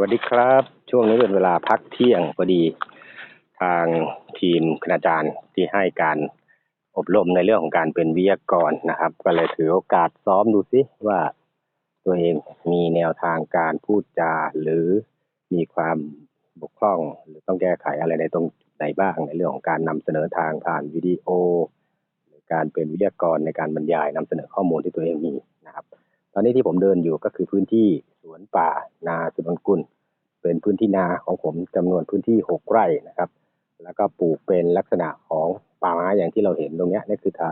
วัสดีครับ ช่วงนี้เป็นเวลาพักเที่ยงพอดี ทางทีมคณาจารย์ที่ให้การอบรมในเรื่องของการเป็นวิทยากรนะครับ ก็เลยถือโอกาสซ้อมดูซิว่าตัวเองมีแนวทางการพูดจาหรือมีความบกพร่อง หรือต้องแก้ไขอะไรในตรงไหนบ้าง ในเรื่องของการนำเสนอทางผ่านวิดีโอ หรือการเป็นวิทยากรในการบรรยายนำเสนอข้อมูลที่ตัวเองมีนะครับ ตอนนี้ที่ผมเดินอยู่ก็คือพื้นที่สวนป่านาสุนนกุล เป็นพื้นที่นาของผมจำนวนพื้นที่หกไร่นะครับ แล้วก็ปลูกเป็นลักษณะของป่าไม้อย่างที่เราเห็นตรงนี้นี่คือทา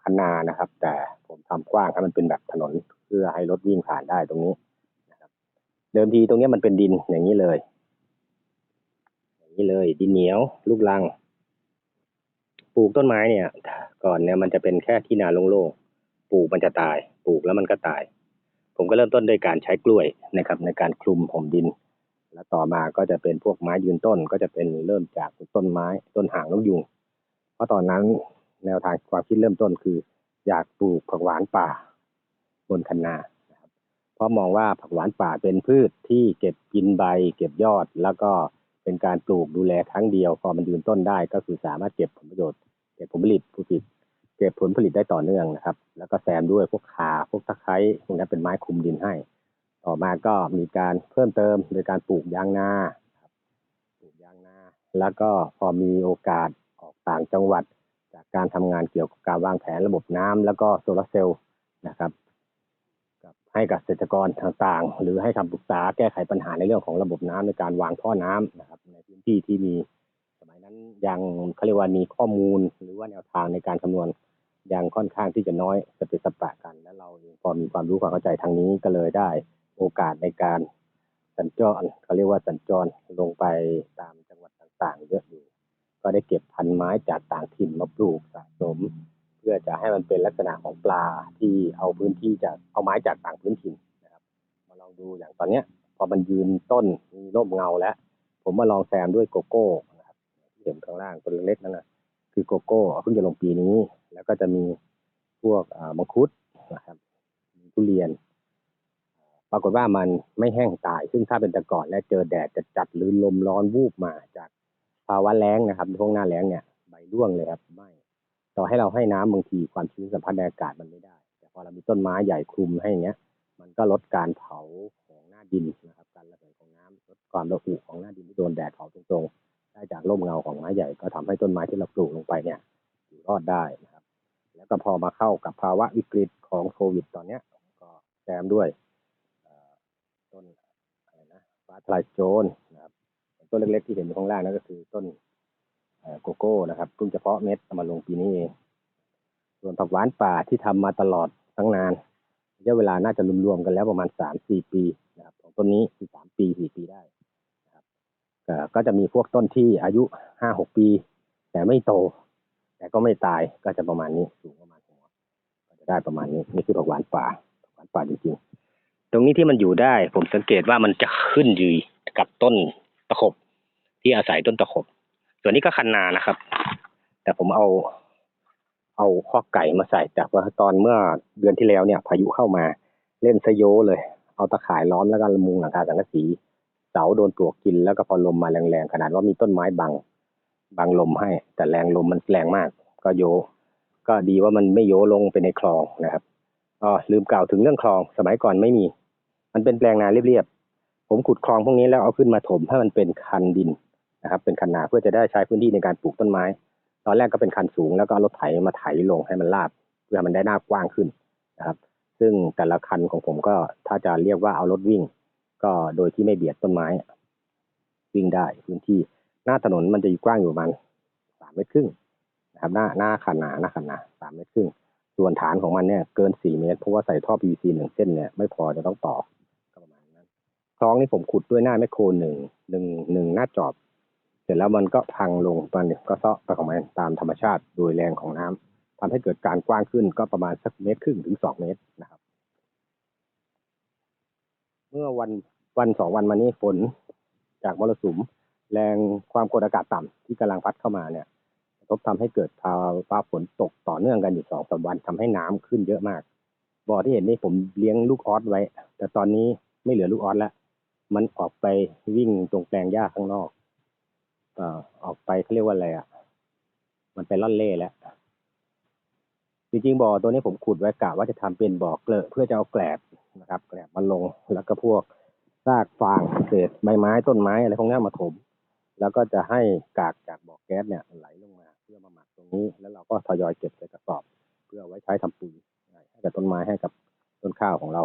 พันนานะครับ แต่ผมทำกว้างให้มันเป็นแบบถนนเพื่อให้รถวิ่งผ่านได้ตรงนี้นะครับ เดิมทีตรงนี้มันเป็นดินอย่างนี้เลย อย่างนี้เลยดินเหนียวลูกรัง ปลูกต้นไม้เนี่ย ก่อนเนี่ยมันจะเป็นแค่ที่นาโล่งๆปลูกมันจะตาย ปลูกแล้วมันก็ตาย ผมก็เริ่มต้นด้วยการใช้กล้วยนะครับ ในการคลุมผมดิน แล้วต่อมาก็จะเป็นพวกไม้ยืนต้นก็จะเป็นเริ่มจากต้นไม้ต้นหางนกยุง เพราะตอนนั้นแนวทางความคิดเริ่มต้นคือ อยากปลูกผักหวานป่าบนคันนาเพราะมองว่าผักหวานป่าเป็นพืชที่เก็บกินใบ เก็บยอด แล้วก็เป็นการปลูกดูแลครั้งเดียวพอมันยืนต้นได้ก็คือสามารถเก็บผลประโยชน์เก็บผลผลิตผู้ผลิต เก็บผลผลิตได้ต่อเนื่องนะครับ แล้วก็แซมด้วยพวกขาพวกตะไคร้พวกนั้เป็นไม้คุมดินให้ ต่อมาก็มีการเพิ่มเติมโดยการปลูกยางนาปลูกยางนา แล้วก็พอมีโอกาสออกต่างจังหวัด จากการทำงานเกี่ยวกับการวางแผนระบบน้ำแล้วก็โซลาร์เซลล์นะครับกับให้กับเกษตรกรต่างๆ หรือให้คำปรึกษาแก้ไขปัญหาในเรื่องของระบบน้ำในการวางท่อน้ำนะครับในพื้นที่ที่มี ยังเขาเรียกว่ามีข้อมูลหรือว่าแนวทางในการคำนวณยังค่อนข้างที่จะน้อยสเปซสปะกัน และเราเองพอมีความรู้ความเข้าใจทางนี้ก็เลยได้โอกาสในการสัญจรเขาเรียกว่าสัญจรลงไปตามจังหวัดต่างๆ เยอะอยู่ ก็ได้เก็บพันไม้จากต่างถิ่นมาปลูกสะสม เพื่อจะให้มันเป็นลักษณะของปลาที่เอาพื้นที่จากเอาไม้จากต่างพื้นถิ่นนะครับ มาลองดูอย่างตอนเนี้ยพอมันยืนต้นมีร่มเงาแล้ว ผมมาลองแซมด้วยโกโก้ เห็นข้างล่างต้นเล็กๆนั่นนะคือโกโก้เพิ่งจะลงปีนี้ แล้วก็จะมีพวกมังคุดนะครับมีทุเรียน ปรากฏว่ามันไม่แห้งตาย ซึ่งถ้าเป็นแต่ก่อนและเจอแดดจะจัดหรือลมร้อนวูบมาจากภาวะแล้งนะครับช่วงหน้าแล้งเนี่ยใบร่วงเลยครับไม่ต่อให้เราให้น้ำบางทีความชื้นสัมผัสในอากาศมันไม่ได้ แต่พอเรามีต้นไม้ใหญ่คลุมให้อย่างเงี้ย มันก็ลดการเผาของหน้าดินนะครับ การระเหยของน้ำลดความระอุของหน้าดินที่โดนแดดเผาตรงๆ ได้จากร่มเงาของไม้ใหญ่ ก็ทำให้ต้นไม้ที่เราปลูกลงไปเนี่ยอยู่รอดได้นะครับ แล้วก็พอมาเข้ากับภาวะวิกฤตของโควิด ตอนเนี้ยก็แซมด้วยต้นอะไรนะฟ้าทลายโจรนะครับต้นเล็กๆที่เห็นอยู่ข้างล่างนั่นก็คือต้นโกโก้นะครับเพิ่งจะเพาะเม็ดเอามาลงปีนี้เองส่วนผักหวานป่าที่ทำมาตลอดตั้งนานระยะเวลาน่าจะรวมๆกันแล้วประมาณสามสี่ปีนะครับของต้นนี้คือสามปีสี่ปีได้ ก็จะมีพวกต้นที่อายุห้าหกปี แต่ไม่โต แต่ก็ไม่ตายก็จะประมาณนี้สูงประมาณหัวก็จะได้ประมาณนี้นี่คือผักหวานป่าผักหวานป่าจริงๆตรงนี้ที่มันอยู่ได้ ผมสังเกตว่ามันจะขึ้นอยู่กับต้นตะขบ ที่อาศัยต้นตะขบ ส่วนนี้ก็คันนานะครับ แต่ผมเอาเอาข้อไก่มาใส่จากว่าตอนเมื่อเดือนที่แล้วเนี่ย พายุเข้ามาเล่นซะโยเลย เอาตะข่ายล้อมแล้วก็มุงหลังคาสังกะสี เสาโดนปลวกกิน แล้วก็พอลมมาแรงๆขนาดว่ามีต้นไม้บังบังลมให้ แต่แรงลมมันแรงมาก ก็โย ก็ดีว่ามันไม่โยลงไปในคลองนะครับอ๋อลืมกล่าวถึงเรื่องคลอง สมัยก่อนไม่มี มันเป็นแปลงนาเรียบๆผมขุดคลองพวกนี้แล้วเอาขึ้นมาถมให้มันเป็นคันดินนะครับ เป็นคันนาเพื่อจะได้ใช้พื้นที่ในการปลูกต้นไม้ ตอนแรกก็เป็นคันสูงแล้วก็รถไถมาไถลงให้มันราบ เพื่อมันได้หน้ากว้างขึ้นนะครับ ซึ่งแต่ละคันของผมก็ถ้าจะเรียกว่าเอารถวิ่ง ก็โดยที่ไม่เบียดต้นไม้วิ่งได้พื้นที่หน้าถนนมันจะอยู่กว้างอยู่ประมาณสามเมตรครึ่งนะครับหน้าหน้าคันนาหน้าคันนาสามเมตรครึ่งส่วนฐานของมันเนี่ยเกินสี่เมตรเพราะว่าใส่ท่อ PVC หนึ่งเส้นเนี่ยไม่พอจะต้องต่อก็ประมาณนั้นคลองนี้ผมขุดด้วยหน้าแมคโครหนึ่งหนึ่งหนึ่งหน้าจอบ เสร็จแล้วมันก็พังลงมันก็เซาะไปของมันตามธรรมชาติโดยแรงของน้ำทำให้เกิดการกว้างขึ้นก็ประมาณสักเมตรครึ่งถึงสองเมตรนะครับ เมื่อวัน วันสองวันมานี้ฝนจากมรสุมแรงความกดอากาศต่ำที่กำลังพัดเข้ามาเนี่ยกระทบทำให้เกิดภาวะฝนตกต่อเนื่องกันอยู่สองสามวันทำให้น้ำขึ้นเยอะมากบ่อที่เห็นนี่ผมเลี้ยงลูกออสไว้ แต่ตอนนี้ไม่เหลือลูกออสแล้วมันออกไปวิ่งตรงแปลงหญ้าข้างนอกอออกไปเขาเรียกว่าอะไรอะ มันไปล่อนเล่แล้วจริงๆบ่อตัวนี้ผมขุดไว้กะว่าจะทำเป็นบ่อเกลอะเพื่อจะเอาแกลบนะครับแกลบมาลงแล้วก็พวก ซากฟางเศษใบไม้ต้นไม้อะไรพวกนี้มาถม แล้วก็จะให้กากจากบ่อแก๊สเนี่ยไหลลงมาเพื่อมาหมักตรงนี้ แล้วเราก็ทยอยเก็บใส่กระสอบ เพื่อไว้ใช้ทำปุ๋ยให้กับต้นไม้ให้กับต้นข้าวของเรา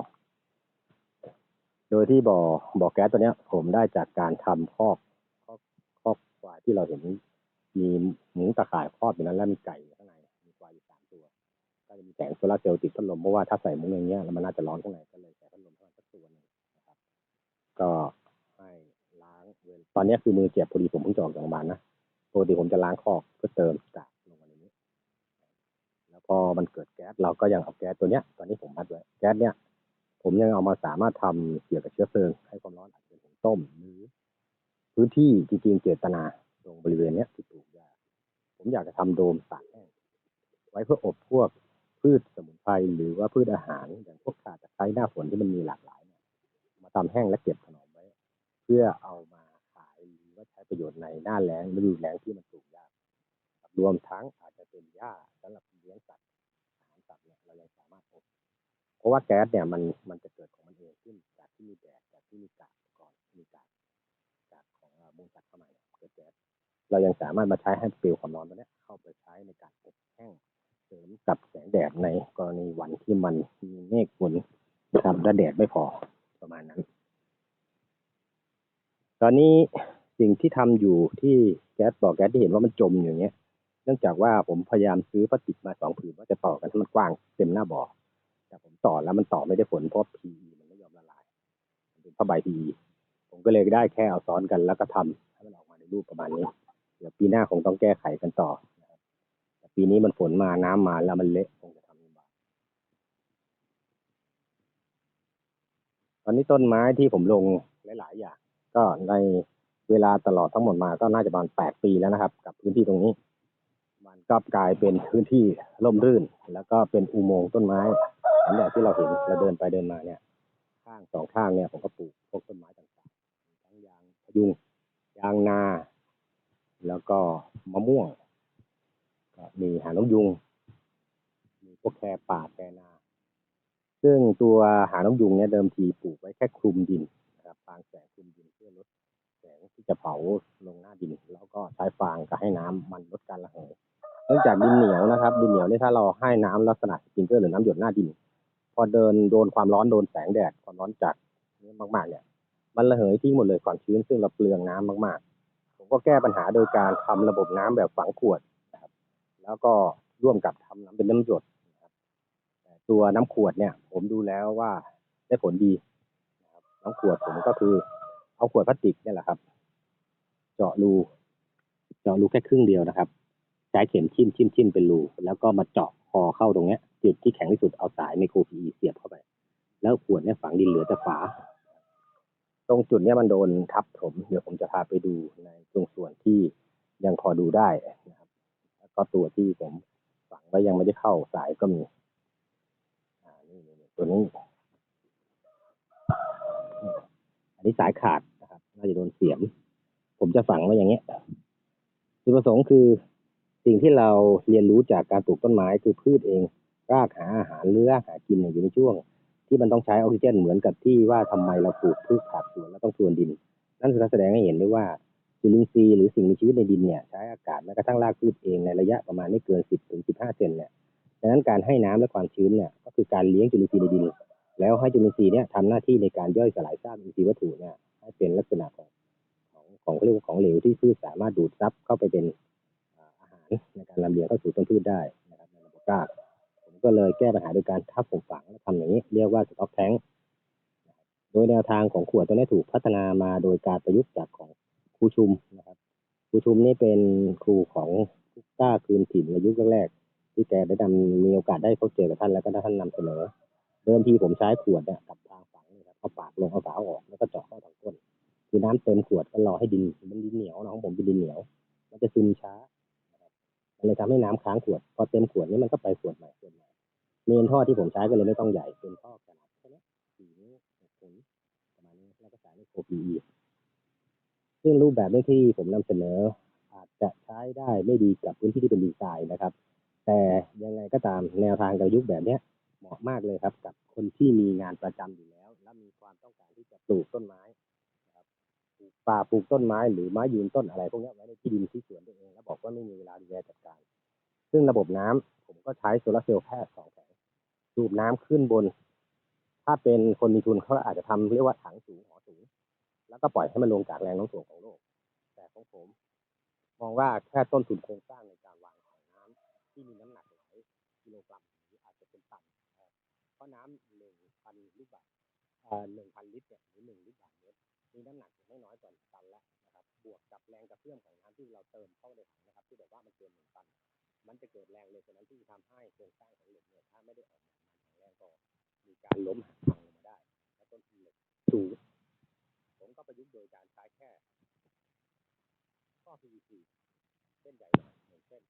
โดยที่บ่อบ่อแก๊สตัวเนี้ย ผมได้จากการทำคอกคอกคอกควายที่เราเห็นมีหมูตะข่ายครอบอยู่นั้นแล้วมีไก่ข้างในมีควายอยู่สามตัว ก็จะมีแสงโซลาร์เซลล์ติดพัดลมเพราะว่าถ้าใส่มุ้งอย่างเงี้ยแล้วมันน่าจะร้อนข้างในก็เลยใส่พัดลมเข้ามาสักตัวหนึงนะครับ ก็ให้ล้างเวล ตอนนี้คือมือเจ็บพอดีผมเพิ่งจะออกจากโรงพยาบาลนะปกติผมจะล้างคอกเพื่อเติมกากลงมาในนี้ แล้วพอมันเกิดแก๊สเราก็ยังเอาแก๊สตัวเนี้ย ตอนนี้ผมมัดไว้แก๊สเนี้ยผมยังเอามาสามารถทำเกี่ยวกับเชื้อเพลิง ให้ความร้อนอาจจะเป็นถุงต้มหรือ พื้นที่จริงๆเจตนาตรงบริเวณเนี้ยที่ปลูกหญ้าผมอยากจะทำโดมตากแห้งไว้เพื่ออบพวกพืชสมุนไพรหรือว่าพืชอาหารอย่างพวกขาตะไคร้หน้าฝนที่มันมีหลากหลายเนี่ยมาทำแห้งและเก็บถนอมไว้ เพื่อเอามา ประโยชน์ในหน้าแล้งฤดูแล้งที่มันปลูกยากรวมทั้งอาจจะเป็นหญ้าสำหรับเลี้ยงสัตว์อาหารสัตว์เนี่ยเรายังสามารถอบเพราะว่าแก๊สเนี่ยมันมันจะเกิดของมันเองขึ้นจากที่มีแดดจากที่มีกากก่อนมีกากกากของมูลสัตว์เข้ามาเนี่ยเกิดแก๊สเรายังสามารถมาใช้ให้เปลวความร้อนตัวนี้เข้าไปใช้ในการอบแห้งเสริมกับแสงแดดในกรณีวันที่มันมีเมฆฝนนะครับและแดดไม่พอประมาณนั้น ตอนนี้ สิ่งที่ทำอยู่ที่แก๊สบ่อแก๊สที่เห็นว่ามันจมอย่างเงี้ย เนื่องจากว่าผมพยายามซื้อพลาสติกมาสองผืนว่าจะต่อกันให้มันกว้างเต็มหน้าบ่อแต่ผมต่อแล้วมันต่อไม่ได้ผลเพราะ PE มันไม่ยอมละลายมันเป็นผ้าใบ PE ผมก็เลยได้แค่เอาซ้อนกันแล้วก็ทำให้มันออกมาในรูปประมาณนี้ เดี๋ยวปีหน้าคงต้องแก้ไขกันต่อนะครับแต่ปีนี้มันฝนมาน้ำมาแล้วมันเละคงจะทำลำบากตอนนี้ต้นไม้ที่ผมลงหลาย ๆ อย่างก็ใน เวลาตลอดทั้งหมดมาก็น่าจะประมาณแปดปีแล้วนะครับ กับพื้นที่ตรงนี้ มันก็กลายเป็นพื้นที่ร่มรื่น แล้วก็เป็นอุโมงค์ต้นไม้อันเนี้ยที่เราเห็นเราเดินไปเดินมาเนี่ย ข้างสองข้างเนี่ยผมก็ปลูกพวกต้นไม้ต่างๆมีทั้งยางพยุงยางนา แล้วก็มะม่วงก็มีหางนกยุง มีพวกแคป่าแคนา ซึ่งตัวหางนกยุงเนี่ยเดิมทีปลูกไว้แค่คลุมดินนะครับฟางแสงคลุมดินเพื่อลด แสงที่จะเผาลงหน้าดิน แล้วก็ใช้ฟางกับให้น้ำมันลดการระเหยเนื่องจากดินเหนียวนะครับ ดินเหนียวนี่ถ้าเราให้น้ำลักษณะสปริงเกอร์หรือน้ำหยดหน้าดิน พอเดินโดนความร้อนโดนแสงแดดความร้อนจากนี้มากๆเนี่ย มันระเหยทิ้งหมดเลยความชื้นซึ่งเราเปลืองน้ำมากๆ ผมก็แก้ปัญหาโดยการทำระบบน้ำแบบฝังขวดนะครับ แล้วก็ร่วมกับทำน้ำเป็นน้ำหยดนะครับแต่ตัวน้ำขวดเนี่ย ผมดูแล้วว่าได้ผลดีนะครับน้ำขวดผมก็คือ เอาขวดพลาสติกเนี่ยแหละครับ เจาะรูเจาะรูแค่ครึ่งเดียวนะครับ ใช้เข็มชิ่มชิ่มชิ่มเป็นรูแล้วก็มาเจาะคอเข้าตรงเนี้ย จุดที่แข็งที่สุดเอาสายไมโครพีเสียบเข้าไป แล้วขวดเนี่ยฝังดินเหลือแต่ฝา ตรงจุดเนี้ยมันโดนทับถม เดี๋ยวผมจะพาไปดูในตรงส่วนที่ยังพอดูได้นะครับ แล้วก็ตัวที่ผมฝังไว้ยังไม่ได้เข้าสายก็มี อ่านี่นี่นี่ตัวนี้ อันนี้สายขาดนะครับน่าจะโดนเสียม ผมจะฝังไว้อย่างเงี้ยจุดประสงค์คือสิ่งที่เราเรียนรู้จากการปลูกต้นไม้คือพืชเอง รากหาอาหารหรือกหากินอยู่ในช่วง ที่มันต้องใช้ออกซิเจนเหมือนกับที่ว่าทำไมเราปลูกพืชผักสวนแล้วต้องพรวนดิน นั่นคือการแสดงให้เห็นได้ว่าจุลินทรีย์หรือสิ่งมีชีวิตในดินเนี่ยใช้อากาศแม้กระทั่งรากพืชเองในระยะประมาณไม่เกิน 10ถึง15เซนเนี่ยดังนั้นการให้น้ำและความชื้นเนี่ยก็คือการเลี้ยงจุลินทรีย์ในดิน แล้วให้จุลินทรีย์เนี่ยทำหน้าที่ในการย่อยสลายซากอินทรีย์วัตถุเนี่ยให้เป็นลักษณะของของของเขาเรียกว่าของเหลวที่พืชสามารถดูดซับเข้าไปเป็นอาหารในการลำเลียงเข้าสู่ต้นพืชได้นะครับในระบบรากผมก็เลยแก้ปัญหาโดยการทับผมฝังและทำอย่างนี้เรียกว่าสต็อกแทงโดยแนวทางของขวดตัวนี้ถูกพัฒนามาโดยการประยุกต์จากของครูชุมนะครับครูชุมนี่เป็นครูของกล้าคืนถิ่นในยุคแรกๆที่แกได้นำมีโอกาสได้พบเจอกับท่านแล้วก็ได้ท่านนำเสนอ เดิมทีผมใช้ขวดเนี่ยกับทางฝังนี่ครับเอาปากลงเอาฝาออกแล้วก็เจาะเข้าทางก้นคือน้ำเต็มขวดก็รอให้ดินมันดินเหนียวนะของผมเป็นดินเหนียว มันจะซึมช้ามันเลยทำให้น้ำค้างขวดพอเต็มขวดนี้มันก็ไปขวดใหม่ขวดใหม่เมนท่อที่ผมใช้ก็เลยไม่ต้องใหญ่เป็นท่อขนาดแค่นี้สี่นิ้วหกนิ้วประมาณนี้แล้วก็สายเหล็กซึ่งรูปแบบที่ผมนำเสนอ อาจจะใช้ได้ไม่ดีกับพื้นที่ที่เป็นดินทรายนะครับ แต่ยังไงก็ตามแนวทางการยุคแบบเนี้ย เหมาะมากเลยครับ กับคนที่มีงานประจำอยู่แล้ว และมีความต้องการที่จะปลูกต้นไม้นะครับปลูกป่าปลูกต้นไม้หรือไม้ยืนต้นอะไรพวกนี้ไว้ในที่ดินที่สวนตัวเองแล้วบอกว่าไม่มีเวลาดูแลจัดการ ซึ่งระบบน้ำผมก็ใช้โซลาร์เซลล์แค่สองแผงสูบน้ำขึ้นบน ถ้าเป็นคนมีทุนเขาอาจจะทำเรียกว่าถังสูงหอสูง แล้วก็ปล่อยให้มันลงจากแรงโน้มถ่วงของโลก แต่ของผม มองว่าแค่ต้นทุนโครงสร้างในการวางถังน้ำที่มีน้ำหนักหลายกิโลกรัม น้ำหนึ่งพันลิตรบาทหนึ่งพันลิตรเนี่ยหรือหนึ่งลิตรบาทเมตรมีน้ำหนักไม่น้อยกว่าตันแล้วนะครับ บวกกับแรงกระเพื่อมของน้ำที่เราเติมเข้าในถังนะครับ ที่บอกว่ามันเกินหนึ่งตัน มันจะเกิดแรงเลยฉะนั้นที่ทำให้โครงสร้างของเหล็กเนี่ยถ้าไม่ได้ออกแบบมาแข็งแรงก็มีการล้มหักลงมาได้ และต้นทุนเหล็กสูงผมก็ประยุกต์โดยการใช้แค่ข้อ PVC เส้นใหญ่หน่อยหนึ่งเส้น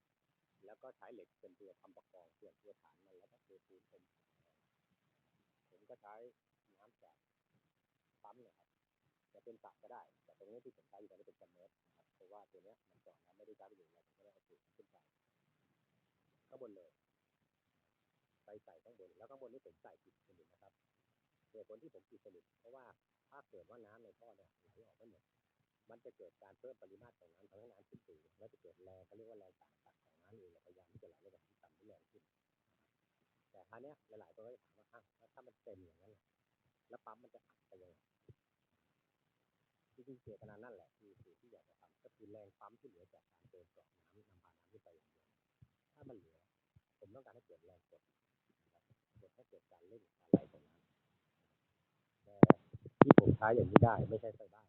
แล้วก็ใช้เหล็กเป็นตัวทำประกอบส่วนตัวฐานมันแล้วก็เทปูนอมผม ก็ใช้น้ำจากปั๊มเนะครับจะเป็นสระก็ได้ แต่ตรงนี้ที่ผมใช้อยู่ตอนนี้เป็นซัมเมอร์นะครับเพราะว่าตัวเนี้ยมันเจาะน้ำไม่ได้ใช้ประโยชน์อะไรผมก็ได้เอาสูบขึ้นไปข้างบนเลยไปใส่ข้างบน แล้วข้างบนนี่ผมใส่ปิดสนิทนะครับเหตุผลที่ผมปิดสนิทเพราะว่าถ้าเกิดว่าน้ำในท่อเนี่ยไหลออกไม่หมดมันจะเกิดการเพิ่มปริมาตรของน้ำทำให้น้ำขึ้นสูงแล้วจะเกิดแรงเขาเรียกว่าแรงต่างตัดของน้ำเองพยายามที่จะไหลระดับที่ต่ำให้แรงขึ้น แต่คราวเนี้หลายๆคนก็จะถามว่าอ้าวแล้วถ้ามันเต็มอย่างนั้นแล้วปั๊มมันจะอัดไปยังไงจริงๆเจตนานั่นแหละคือสิ่งที่อยากจะทำก็คือแรงปั๊มที่เหลือจากการเติมกรอกน้ำนำพาน้ำขึ้นไปอย่างเดียวถ้ามันเหลือ ผมต้องการให้เกิดแรงกดนะครับกดให้เกิดการเร่งการไหลของน้ำแต่ที่ผมใช้อย่างนี้ได้ไม่ใช่ไฟบ้าน